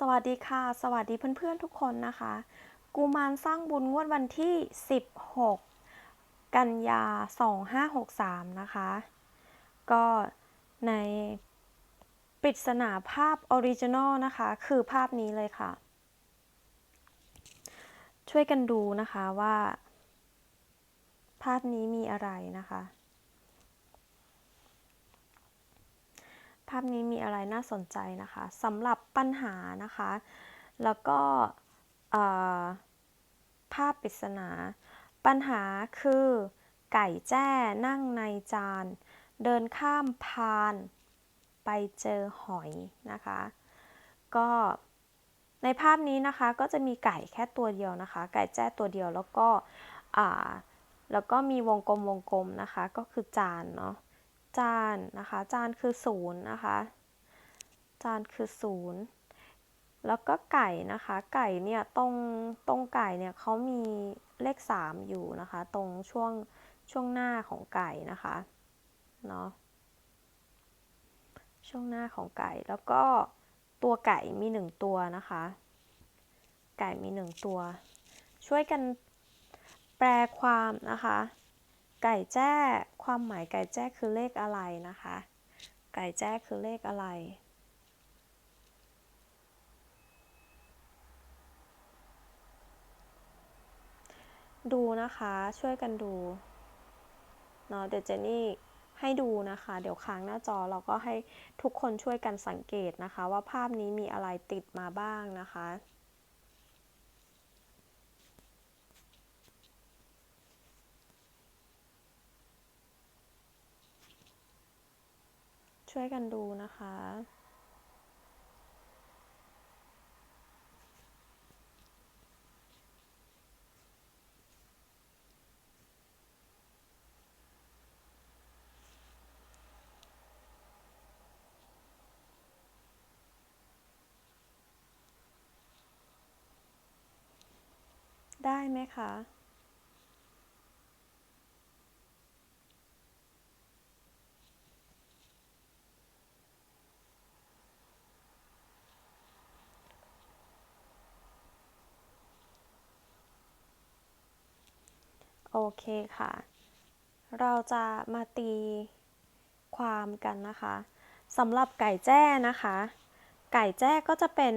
สวัสดีค่ะ สวัสดีเพื่อนๆทุกคนนะคะ กูมารสร้างบุญงวดวันที่ 16 กันยา 2563 นะคะ ก็ในปริศนาภาพออริจินอลนะคะ คือภาพนี้เลยค่ะ ช่วยกันดูนะคะว่า ภาพนี้มีอะไรนะคะาพนี้มีอะไรน่าสนใจนะคะสำหรับปัญหานะคะ แล้วก็ภาพปริศนา ปัญหาคือไก่แจ้นั่งในจาน เดินข้ามพาน ไปเจอหอยนะคะ ก็ในภาพนี้นะคะก็จะมีไก่แค่ตัวเดียวนะคะ ไก่แจ้ตัวเดียวแล้วก็แล้วก็มีวงกลมวงกลมนะคะ ก็คือจานเนาะ จานนะคะ จานคือศูนย์นะคะ จานคือศูนย์แล้วก็ไก่นะคะ ไก่เนี่ยตรงตรงไก่เนี่ยเขามีเลข 3 อยู่นะคะ ตรงช่วงช่วงหน้าของไก่นะคะเนาะช่วงหน้าของไก่แล้วก็ตัวไก่มีหนึ่งตัวนะคะ ไก่มีหนึ่งตัว ช่วยกันแปลความนะคะ ไก่แจ้ ความหมายไก่แจ้คือเลขอะไรนะคะ ไก่แจ้คือเลขอะไรดูนะคะช่วยกันดูเนาะเดี๋ยวเจนนี่ให้ดูนะคะ เดี๋ยวค้างหน้าจอเราก็ให้ทุกคนช่วยกันสังเกตนะคะ ว่าภาพนี้มีอะไรติดมาบ้างนะคะ ช่วยกันดูนะคะ ได้ไหมคะ โอเคค่ะ เราจะมาตีความกันนะคะสำหรับไก่แจ้นะคะ ไก่แจ้ก็จะเป็น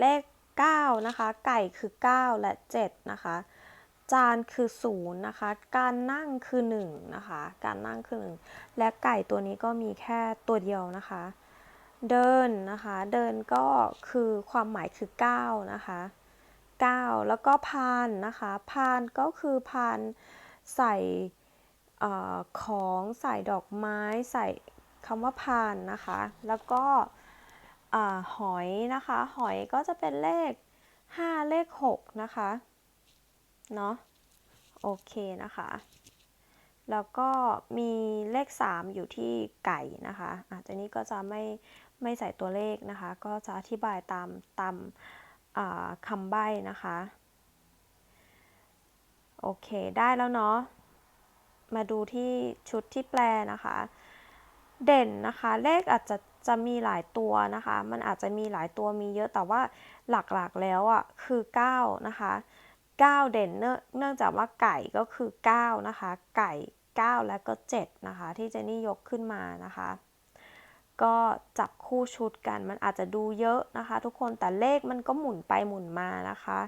เลข 9 นะคะ ไก่คือ 9 และ 7 นะคะ จานคือ 0 นะคะ การนั่งคือ 1 นะคะ การนั่งคือ 1 และไก่ตัวนี้ก็มีแค่ตัวเดียวนะคะ เดินนะคะ เดินก็คือความหมายคือ 9 นะคะ 9 แล้วก็พานนะคะ พานก็คือพานใส่อของใส่ดอกไม้ใส่คำว่าพานนะคะ แล้วก็หอยนะคะ หอยก็จะเป็นเลข 5 เลข 6 นะคะ เนาะโอเคนะคะ แล้วก็มีเลข 3 อยู่ที่ไก่นะคะอาจจะนี้ก็จะไม่ไม่ใส่ตัวเลขนะคะ ก็จะอธิบายตามตาม คำใบ้นะคะ โอเค ได้แล้วเนาะ มาดูที่ชุดที่แปลนะคะ เด่นนะคะ เลขอาจจะจะมีหลายตัวนะคะ มันอาจจะมีหลายตัวมีเยอะ แต่ว่าหลักๆแล้วอะคือ 9 นะคะ 9 เด่นเนื่องเนื่องจากว่าไก่ก็คือ 9 นะคะ ไก่ 9 และก็ 7 นะคะ ที่เจนี่ยกขึ้นมานะคะ ก็จับคู่ชุดกัน มันอาจจะดูเยอะนะคะ ทุกคนแต่เลขมันก็หมุนไปหมุนมานะคะ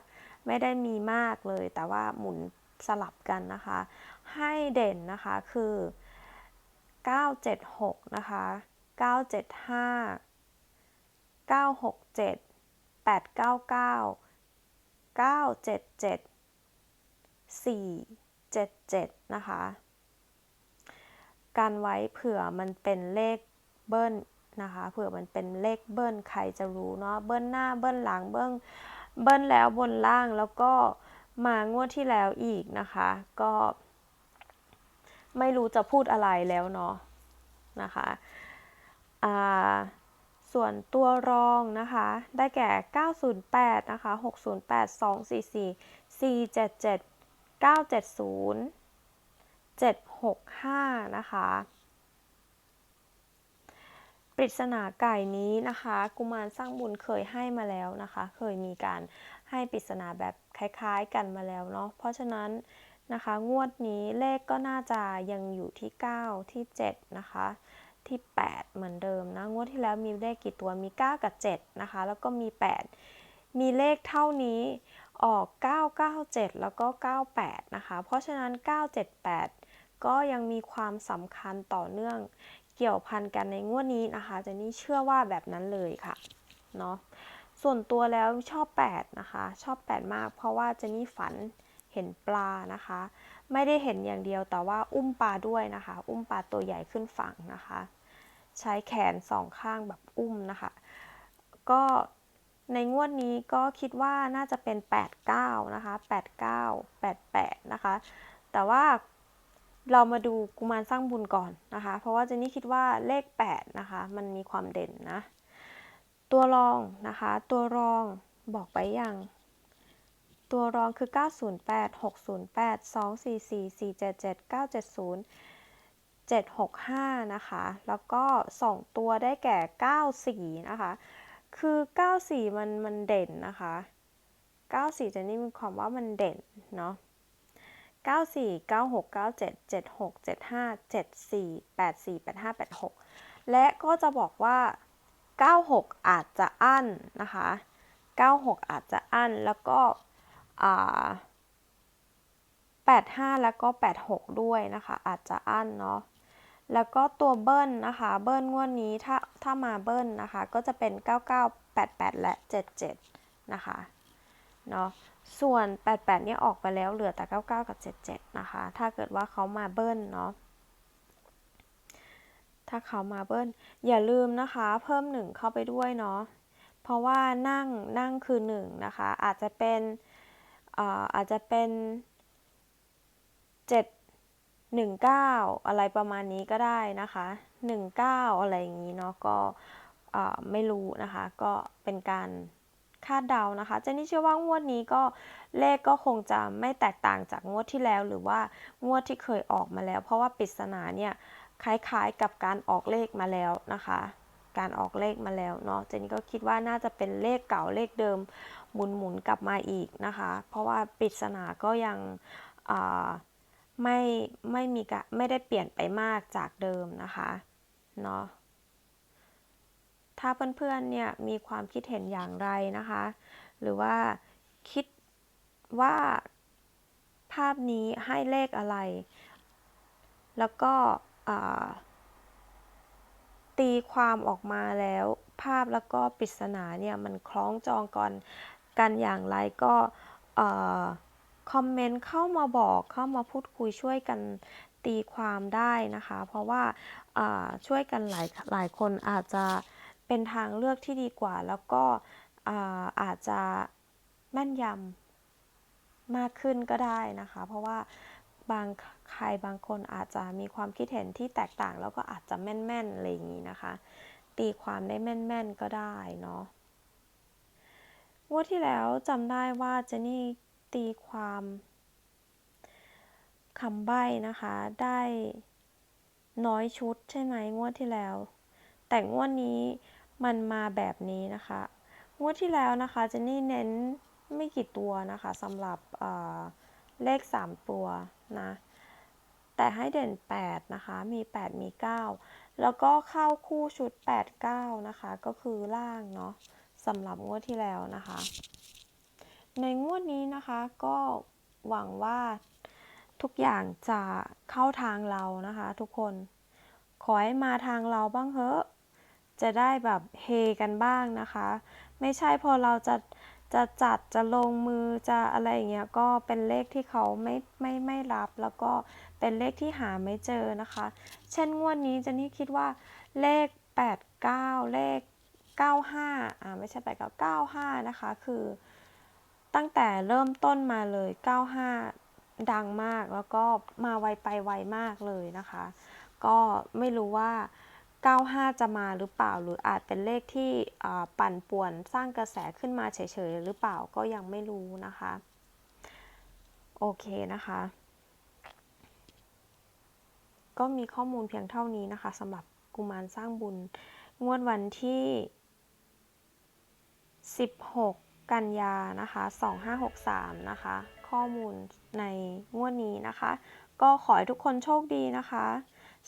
ไม่ได้มีมากเลย แต่ว่าหมุนสลับกันนะคะ ให้เด่นนะคะคือ 976 นะคะ 975 967 899 977 477 นะคะกันไว้เผื่อมันเป็นเลข เบิ้ลนะคะเผื่อมันเป็นเลขเบิ้ลใครจะรู้เนาะเบิ้ลหน้าเบิ้ลหลังเบิ้ลเบิ้ลแล้วบนล่างแล้วก็มางวดที่แล้วอีกนะคะ ก็ไม่รู้จะพูดอะไรแล้วเนาะนะคะอ่าส่วนตัวรองนะคะ ได้แก่ 908 นะคะ 608 244 477 970 765 นะคะ ปริศนาไก่นี้นะคะ กุมารสร้างบุญเคยให้มาแล้วนะคะ เคยมีการให้ปริศนาแบบคล้ายๆกันมาแล้วเนาะเพราะฉะนั้นนะคะ งวดนี้เลขก็น่าจะยังอยู่ที่ 9 ที่ 7 นะคะ ที่ 8 เหมือนเดิมนะงวดที่แล้วมีเลขกี่ตัวมี 9 กับ 7 นะคะ แล้วก็มี 8 มีเลขเท่านี้ออก 997 แล้วก็ 98 นะคะ เพราะฉะนั้น 978 ก็ยังมีความสำคัญต่อเนื่องเกี่ยวพันกันในงวดนี้นะคะเจนนี่เชื่อว่าแบบนั้นเลยค่ะเนาะส่วนตัวแล้วชอบ 8 นะคะ ชอบ 8 มากเพราะว่าเจนนี่ฝันเห็นปลานะคะ ไม่ได้เห็นอย่างเดียวแต่ว่าอุ้มปลาด้วยนะคะ อุ้มปลาตัวใหญ่ขึ้นฝั่งนะคะ ใช้แขนสองข้างแบบอุ้มนะคะ ก็ในงวดนี้ก็คิดว่าน่าจะเป็น 89 นะคะ 89 88 นะคะ แต่ว่า เรามาดูกุมารสร้างบุญก่อนนะคะ เพราะว่าเจนนี่คิดว่าเลข 8 นะคะ มันมีความเด่นนะ ตัวรองนะคะ ตัวรองบอกไปยัง ตัวรองคือ 908 608 244 477 970 765 นะคะ แล้วก็ 2 ตัวได้แก่ 94 นะคะ คือ 94 มันมันเด่นนะคะ 94 เจนนี่มีความว่ามันเด่นเนาะ 94 96 97 76 75 74 84 85 86 และก็จะบอกว่า 96 อาจจะอั้นนะคะ 96 อาจจะอั้นแล้วก็85 แล้วก็ 86 ด้วยนะคะ อาจจะอั้นเนาะแล้วก็ตัวเบิ้ลนะคะ เบิ้ลงวดนี้ถ้าถ้ามาเบิ้ลนะคะ ก็จะเป็น 99 88 และ 77 นะคะ เนาะส่วน 88 เนี่ยออกไปแล้วเหลือแต่ 99 กับ 77 นะคะ ถ้าเกิดว่าเขามาเบิ้ลเนาะ ถ้าเขามาเบิ้ล อย่าลืมนะคะ เพิ่ม 1 เข้าไปด้วยเนาะ เพราะว่านั่งนั่งคือ 1 นะคะ อาจจะเป็นอาจจะเป็น 7 19 อะไรประมาณนี้ก็ได้นะคะ 19 อะไรอย่างนี้เนาะ ก็ไม่รู้นะคะ ก็เป็นการ คาดเดานะคะเจนนี่เชื่อว่างวดนี้ก็เลขก็คงจะไม่แตกต่างจากงวดที่แล้ว หรือว่างวดที่เคยออกมาแล้ว เพราะว่าปริศนาเนี่ยคล้ายๆกับการออกเลขมาแล้วนะคะ การออกเลขมาแล้วเนาะเจนนี่ก็คิดว่าน่าจะเป็นเลขเก่าเลขเดิมหมุนหมุนกลับมาอีกนะคะ เพราะว่าปริศนาก็ยังไม่ไม่มีกไม่ได้เปลี่ยนไปมากจากเดิมนะคะเนาะ ถ้าเพื่อนๆเนี่ยมีความคิดเห็นอย่างไรนะคะ หรือว่าคิดว่าภาพนี้ให้เลขอะไร แล้วก็ตีความออกมาแล้วภาพแล้วก็ปริศนาเนี่ยมันคล้องจองกันกันอย่างไรก็คอมเมนต์เข้ามาบอกเข้ามาพูดคุยช่วยกันตีความได้นะคะ เพราะว่าช่วยกันหลายหลายคนอาจจะ เป็นทางเลือกที่ดีกว่า แล้วก็อาจจะแม่นยำมากขึ้นก็ได้นะคะ เพราะว่าบางใครบางคนอาจจะมีความคิดเห็นที่แตกต่างแล้วก็อาจจะแม่นๆอะไรอย่างนี้นะคะ ตีความได้แม่นๆก็ได้เนาะงวดที่แล้วจำได้ว่าเจนี่ตีความคำใบ้นะคะได้น้อยชุดใช่ไหมงวดที่แล้ว แต่งวดนี้ มันมาแบบนี้นะคะงวดที่แล้วนะคะเจนนี่เน้นไม่กี่ตัวนะคะสำหรับเลข 3 ตัวนะแต่ให้เด่น 8 นะคะ มี 8 มี 9 แล้วก็เข้าคู่ชุด 8 9 นะคะ ก็คือล่างเนาะสำหรับงวดที่แล้วนะคะ ในงวดนี้นะคะก็หวังว่าทุกอย่างจะเข้าทางเรานะคะ ทุกคน ขอให้มาทางเราบ้างเถอะ จะได้แบบเฮกันบ้างนะคะ ไม่ใช่พอเราจะจะจัดจะลงมือจะอะไรอย่างเงี้ยก็เป็นเลขที่เขาไม่ไม่ไม่รับ แล้วก็เป็นเลขที่หาไม่เจอนะคะ เช่นงวดนี้จะนี่คิดว่าเลข 89 เลข 95อ่าไม่ใช่8 9 95 นะคะ คือ ตั้งแต่เริ่มต้นมาเลย 95 ดังมากแล้วก็มาไวไปไวมากเลยนะคะ ก็ไม่รู้ว่า 95 จะมาหรือเปล่า หรืออาจเป็นเลขที่ปั่นป่วนสร้างกระแสขึ้นมาเฉยๆหรือเปล่าก็ยังไม่รู้นะคะ โอเคนะคะ ก็มีข้อมูลเพียงเท่านี้นะคะสำหรับกุมารสร้างบุญ งวดวันที่ 16 กันยานะคะ 2563 นะคะ ข้อมูลในงวดนี้นะคะ ก็ขอให้ทุกคนโชคดีนะคะ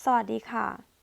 สวัสดีค่ะ